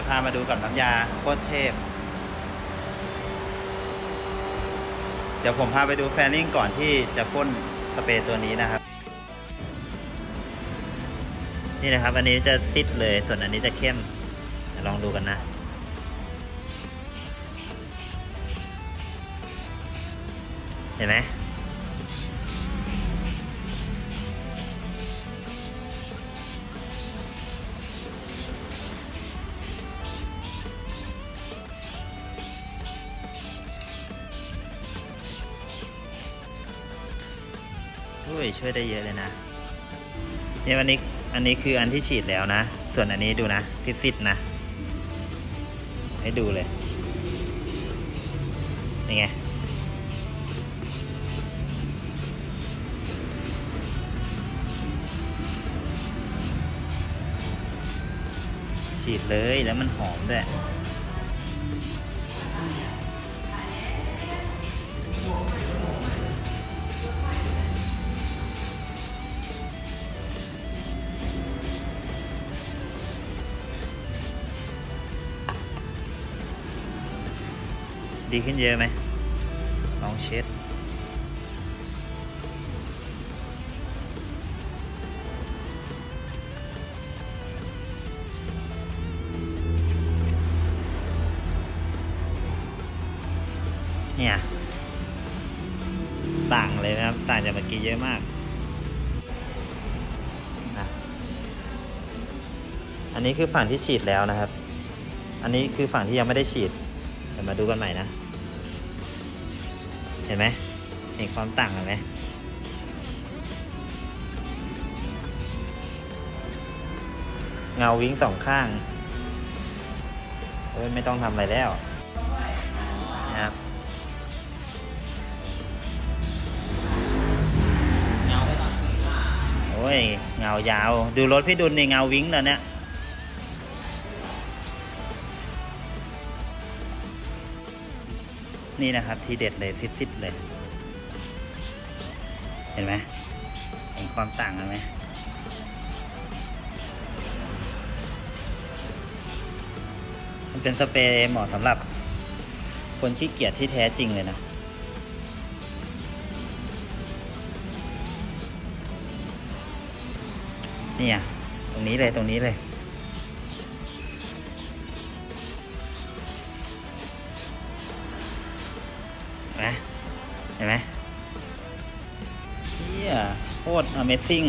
จะพามาดูกับน้ำยาโคตรเทพ เดี๋ยวผมพาไปดูแฟนลิ่งก่อนที่จะพ่นสเปรย์ตัวนี้นะครับ นี่นะครับ อันนี้จะซิดเลย ส่วนอันนี้จะเข้ม ลองดูกันนะเห็นไหม อุ้ยช่วยได้เยอะเลยนะเนี่ยอันนี้อันนี้คืออันที่ฉีดแล้วนะ ส่วนอันนี้ดูนะฟิตๆนะ ให้ดูเลยนี่ไงฉีดเลยแล้วมันหอมด้วย ดีขึ้นเยอะไหมลองเช็ดเนี่ย ต่างเลยนะครับ ต่างจากเมื่อกี้เยอะมาก อันนี้คือฝั่งที่ฉีดแล้วนะครับ อันนี้คือฝั่งที่ยังไม่ได้ฉีด เดี๋ยวมาดูกันใหม่นะ ห็นไหมเห็นความต่างกันไหมเงาวิ้งสองข้างเอ้ยไม่ต้องทำอะไรแล้วนะครับเงาได้บางทีว่าโอ้ยเงายาว ดูรถพี่ดุลนี่เงาวิ้งแล้วเนี่ย นี่นะครับทีเด็ดเลยฟิตๆเลย เห็นไหมเห็นความต่างกันไหมมันเป็นสเปรย์เหมาะสำหรับ คนขี้เกียจที่แท้จริงเลยนะเนี่ยตรงนี้เลยตรงนี้เลย ไหมเห็นไหมเฮียโคตร Amazing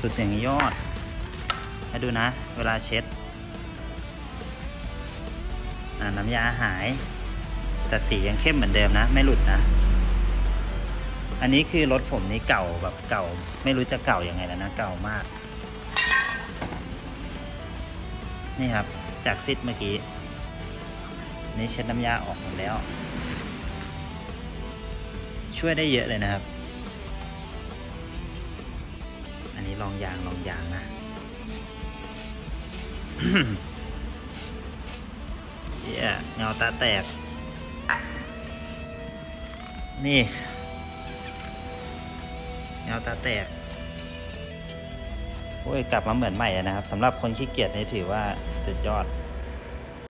สุดอย่างยอดให้ดูนะ เวลาเช็ดน้ำยาหาย แต่สียังเข้มเหมือนเดิมนะ ไม่หลุดนะ อันนี้คือรถผมนี่เก่าแบบเก่า ไม่รู้จะเก่ายังไงแล้วนะ เก่ามาก นี่ครับ จากซิดเมื่อกี้ นี่เช็ดน้ำยาออกหมดแล้ว ช่วยได้เยอะเลยนะครับ อันนี้ลองยางลองยางนะเยเงาตาแตก นี่ เงาตาแตกโอ้ยกลับมาเหมือนใหม่นะครับสำหรับคนขี้เกียจนี่ถือว่าสุดยอด